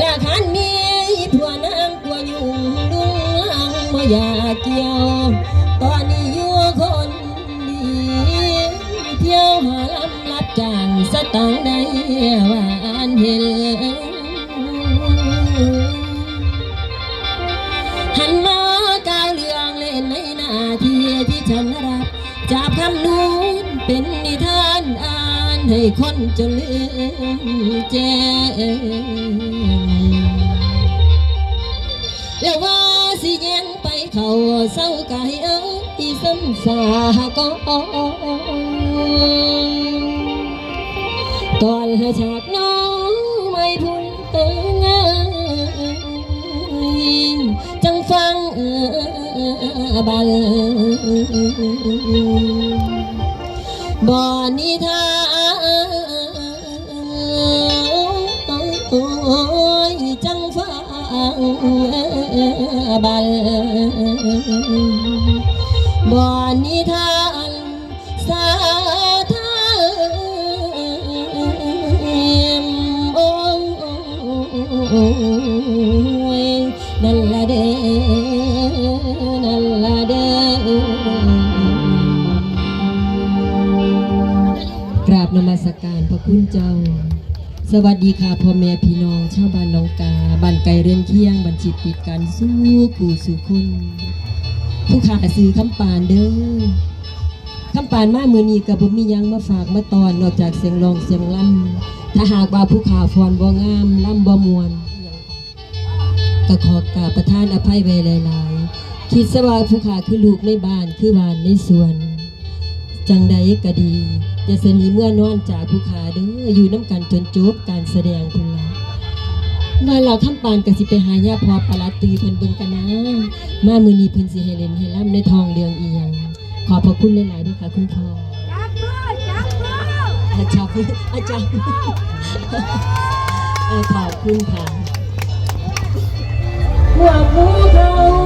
ลาขันมีผัวนางกลัวยุ่งลุงลังบ่อยากเกี่ยว ตอนนี้อยู่คนดีเที่ยวหาลำรับจ้างสตังได้หวานเห็นหันมากาวเรื่องเล่นในหน้าที่ที่ฉันรับจับคำนู้นเป็นนิทานอ่านให้คนจนลืมแจ้ เขาเศร้ากายเอาอีสำสาก็ตอนให้ฉากน้องไม่พูดเอองายจังฟังบัลบ่อนิทานโอ้ยจังฟังบัล บ่อนิทานสาธารโอ้ยนั่นละเด้อนั่นละเด้อกราบนมัสการพระคุณเจ้า สวัสดีค่ะพ่อแม่พี่น้องชาวบ้านหนองกาบ้านไก่เรือนเคียงบันจิตติดกันสู้กูสู่คุณผู้ขาซื้อคำปานเด้อคำปานมามือนี้กับผมมียังมาฝากมาตอนนอกจากเสียงร้องเสียงล่ำถ้าหากว่าผู้ขาฟอนบ่งามล่ำบ่มวนก็ขอกราบประทานอภัยไว้หลายๆคิดซะว่าผู้ขาคือลูกในบ้านคือบ้านในสวน จังใดก็ดี อย่าสนีเมื่อนอนจากผู้ขาเด้ออยู่น้ำกันจนจบการแสดงพุ่นละมาเราทำปานกสิไปหายาพอปลาร้าตีเพิ่นเบิ่งกันนะมามือนี้เพิ่นสิให้เล่นให้ล่ำในทองเรืองอีหยังขอบพระคุณหลายๆด้วยค่ะคุณพ่อจับมือจับมืออาจารย์อาจารย์เออขอบคุณค่ะพวกหมูเขา